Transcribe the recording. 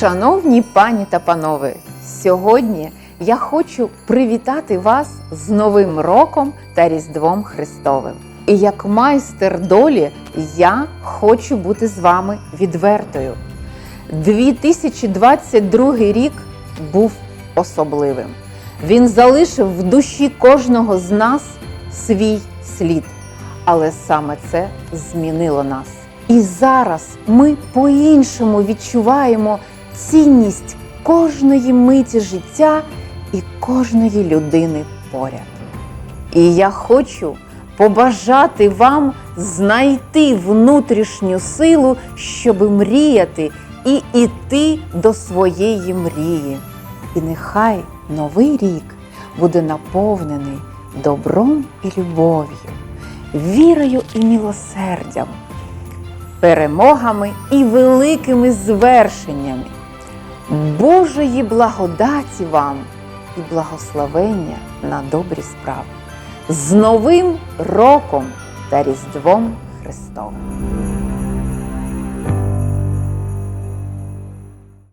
Шановні пані та панове, сьогодні я хочу привітати вас з Новим роком та Різдвом Христовим. І як майстер долі я хочу бути з вами відвертою. 2022 рік був особливим. Він залишив в душі кожного з нас свій слід. Але саме це змінило нас. І зараз ми по-іншому відчуваємо цінність кожної миті життя і кожної людини поряд. І я хочу побажати вам знайти внутрішню силу, щоб мріяти і іти до своєї мрії. І нехай новий рік буде наповнений добром і любов'ю, вірою і милосердям, перемогами і великими звершеннями, Божої благодаті вам і благословення на добрі справи з Новим роком та Різдвом Христовим!